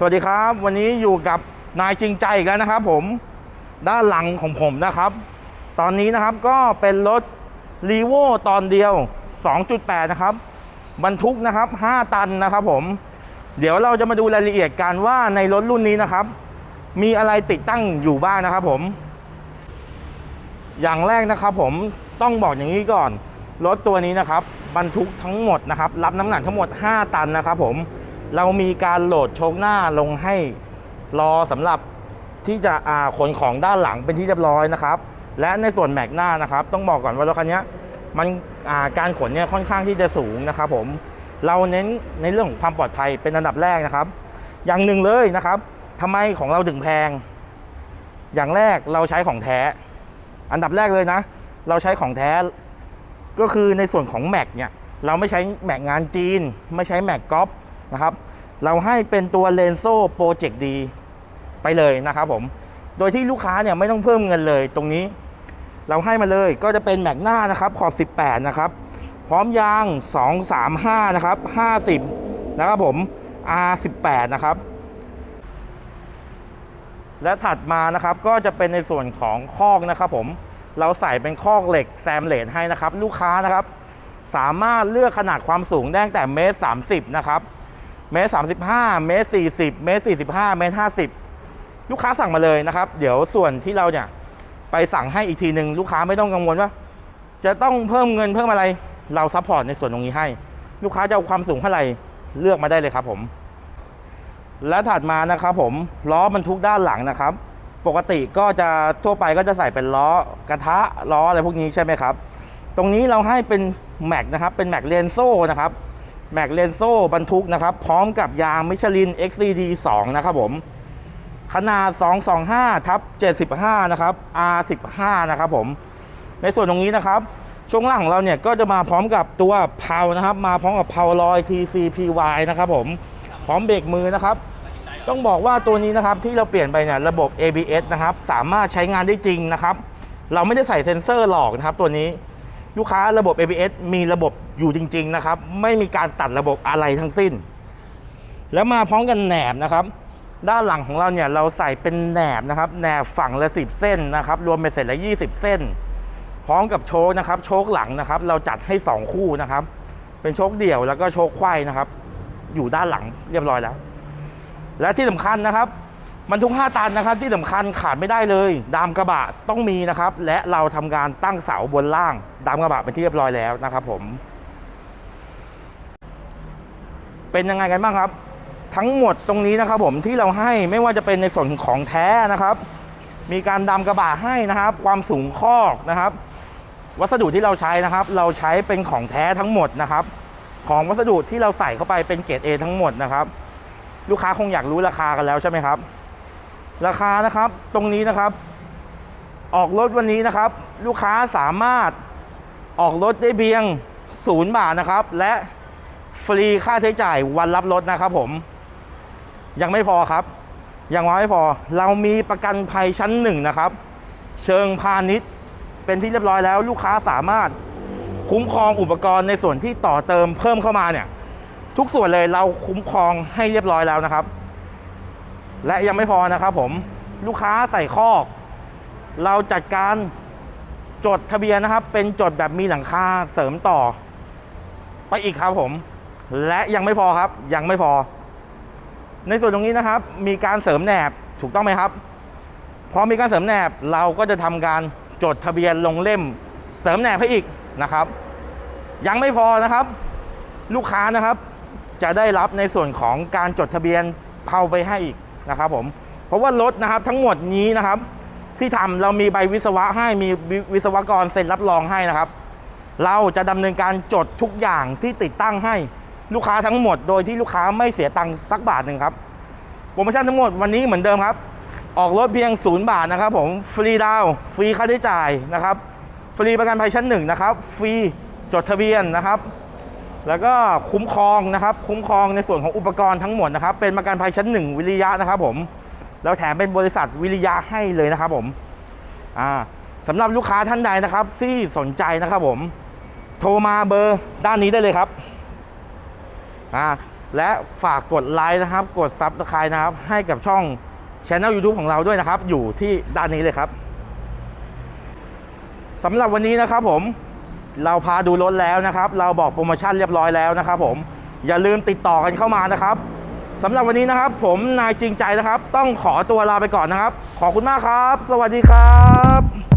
สวัสดีครับ วันนี้อยู่กับนายจริงใจอีกแล้วนะครับผมด้านหลังของผมนะครับ ตอนนี้นะครับก็เป็นรถรีโวตอนเดียว 2.8 นะครับ บรรทุกนะครับ 5 ตันนะครับผม เดี๋ยวเราจะมาดูรายละเอียดกันว่าในรถรุ่นนี้นะครับ มีอะไรติดตั้งอยู่บ้างนะครับผม อย่างแรกนะครับผมต้องบอกอย่างนี้ก่อน รถตัวนี้นะครับ บรรทุกทั้งหมดนะครับ รับน้ำหนักทั้งหมด 5 ตันนะครับผม เรามีการโหลดโชคหน้าลงให้รอสำหรับที่จะอ่าขนของด้านหลังเป็นที่เรียบร้อยนะครับ และในส่วนแม็กหน้านะครับ ต้องบอกก่อนว่ารถคันนี้มันอ่าการขนเนี่ยค่อนข้างที่จะสูงนะครับผมเราเน้นในเรื่องของความปลอดภัยเป็นอันดับแรกนะครับ อย่างหนึ่งเลยนะครับทำไมของเราถึงแพง อย่างแรกเราใช้ของแท้ อันดับแรกเลยนะ เราใช้ของแท้ ก็คือในส่วนของแม็กเนี่ยเราไม่ใช้แม็กงานจีน ไม่ใช้แม็กก๊อป นะครับ เราให้เป็นตัวเลนโซ่โปรเจกต์ดีไปเลยนะครับผม โดยที่ลูกค้าเนี่ยไม่ต้องเพิ่มเงินเลยตรงนี้ เราให้มาเลยก็จะเป็นแม็กหน้านะครับขอบ 18 นะครับ พร้อมยาง 235 นะครับ 50 นะครับผม R18 นะครับ และถัดมานะครับก็จะเป็นในส่วนของคอกนะครับผมเราใส่เป็นคอกเหล็กแซมเลนให้นะครับ ลูกค้านะครับ สามารถเลือกขนาดความสูงได้งแต่เมตรสามสิบนะครับ เมตรสามสิบห้าเมตรสี่สิบเมตรสี่สิบห้าเมตรห้าสิบลูกค้าสั่งมาเลยนะครับ เดี๋ยวส่วนที่เราเนี่ยไปสั่งให้อีกทีหนึ่งลูกค้าไม่ต้องกังวลว่า จะต้องเพิ่มเงินเพิ่มอะไรเราซัพพอร์ตในส่วนตรงนี้ให้ ลูกค้าจะเอาความสูงเท่าไหร่เลือกมาได้เลยครับผม และถัดมานะครับผมล้อบรรทุกด้านหลังนะครับ ปกติก็จะทั่วไปก็จะใส่เป็นล้อกระทะล้ออะไรพวกนี้ใช่ไหมครับ ตรงนี้เราให้เป็นแม็กนะครับเป็นแม็กเลนโซ่นะครับ แม็กเลนโซ่บรรทุกนะครับ พร้อมกับยางมิชลิน XCD 2 นะครับผม ขนาด 225ทับ75 นะครับ R15 นะครับผม ในส่วนตรงนี้นะครับ ช่วงล่างของเราเนี่ยก็จะมาพร้อมกับตัวเพานะครับ มาพร้อมกับเพาลอย TCPY นะครับผม พร้อมเบรกมือนะครับ ต้องบอกว่าตัวนี้นะครับที่เราเปลี่ยนไปเนี่ยระบบ ABS นะครับ สามารถใช้งานได้จริงนะครับ เราไม่ได้ใส่เซ็นเซอร์หลอกนะครับตัวนี้ ลูกค้าระบบ ABS มีระบบอยู่จริง ๆ นะครับ ไม่มีการตัดระบบอะไรทั้งสิ้น แล้วมาพร้อมกันแหนบนะครับ ด้านหลังของเราเนี่ยเราใส่เป็นแหนบนะครับแหนบฝั่งละ 10 เส้นนะครับ รวมเป็นเสร็จละ20 เส้น พร้อมกับโชคนะครับ โชคหลังนะครับ เราจัดให้ 2 คู่นะครับ เป็นโชคเดี่ยวแล้วก็โชคไขว้นะครับ อยู่ด้านหลังเรียบร้อยแล้ว และที่สำคัญนะครับ บรรทุก 5 ตันนะครับที่สำคัญขาดไม่ได้เลย ดามกระบะต้องมีนะครับ และเราทำการตั้งเสาบนล่าง ดามกระบะเป็นที่เรียบร้อยแล้วนะครับผม เป็นยังไงกันบ้างครับ ทั้งหมดตรงนี้นะครับ ผมที่เราให้ไม่ว่าจะเป็นในส่วนของแท้นะครับ มีการดามกระบะให้นะครับ ความสูงคอกนะครับ วัสดุที่เราใช้นะครับ เราใช้เป็นของแท้ทั้งหมดนะครับ ของวัสดุที่เราใส่เข้าไปเป็นเกรด A ทั้งหมดนะครับ ลูกค้าคงอยากรู้ราคากันแล้วใช่ไหมครับ ราคานะครับตรงนี้นะครับ ออกรถวันนี้นะครับ ลูกค้าสามารถออกรถได้เพียงศูนย์บาทนะครับ และฟรีค่าใช้จ่ายวันรับรถนะครับ ผม ยังไม่พอครับ ยังไม่พอ เรามีประกันภัยชั้นหนึ่งนะครับ เชิงพาณิชย์เป็นที่เรียบร้อยแล้ว ลูกค้าสามารถคุ้มครองอุปกรณ์ในส่วนที่ต่อเติมเพิ่มเข้ามาเนี่ย ทุกส่วนเลยเราคุ้มครองให้เรียบร้อยแล้วนะครับ และยังไม่พอนะครับผมลูกค้าใส่คอก เราจัดการจดทะเบียนนะครับ เป็นจดแบบมีหลังคาเสริมต่อ ไปอีกครับผม และยังไม่พอครับยังไม่พอ ในส่วนตรงนี้นะครับ มีการเสริมแหนบถูกต้องไหมครับพอมีการเสริมแหนบเราก็จะทำการจดทะเบียนลงเล่ม เสริมแหนบให้อีกนะครับ ยังไม่พอนะครับ ลูกค้านะครับ จะได้รับในส่วนของการจดทะเบียนเผาไปให้อีก นะครับผมเพราะว่ารถนะครับทั้งหมดนี้นะครับ ที่ทำเรามีใบวิศวะให้มีวิศวกรเซ็นรับรองให้นะครับ เราจะดำเนินการจดทุกอย่างที่ติดตั้งให้ลูกค้าทั้งหมดโดยที่ลูกค้าไม่เสียตังค์สักบาทหนึ่งครับโปรโมชั่นทั้งหมดวันนี้เหมือนเดิมครับ ออกรถเพียงศูนย์บาทนะครับผมฟรีดาวฟรีค่าใช้จ่ายนะครับ ฟรีประกันภัยชั้นหนึ่งนะครับ ฟรีจดทะเบียนนะครับ แล้วก็คุ้มครองนะครับ คุ้มครองในส่วนของอุปกรณ์ทั้งหมดนะครับ เป็นประกันภัยชั้นหนึ่งวิริยะนะครับผมแล้วแถมเป็นบริษัทวิริยะให้เลยนะครับผมอ่าสำหรับลูกค้าท่านใดนะครับ ที่สนใจนะครับผม โทรมาเบอร์ด้านนี้ได้เลยครับอ่าและฝากกดไลค์นะครับ กดซับสไครต์นะครับ ให้กับช่องช anel YouTube ของเราด้วยนะครับ อยู่ที่ด้านนี้เลยครับสำหรับวันนี้นะครับผม เราพาดูรถแล้วนะครับ เราบอกโปรโมชั่นเรียบร้อยแล้วนะครับ ผมอย่าลืมติดต่อกันเข้ามานะครับสำหรับวันนี้นะครับ ผมนายจริงใจนะครับ ต้องขอตัวลาไปก่อนนะครับ ขอบคุณมากครับ สวัสดีครับ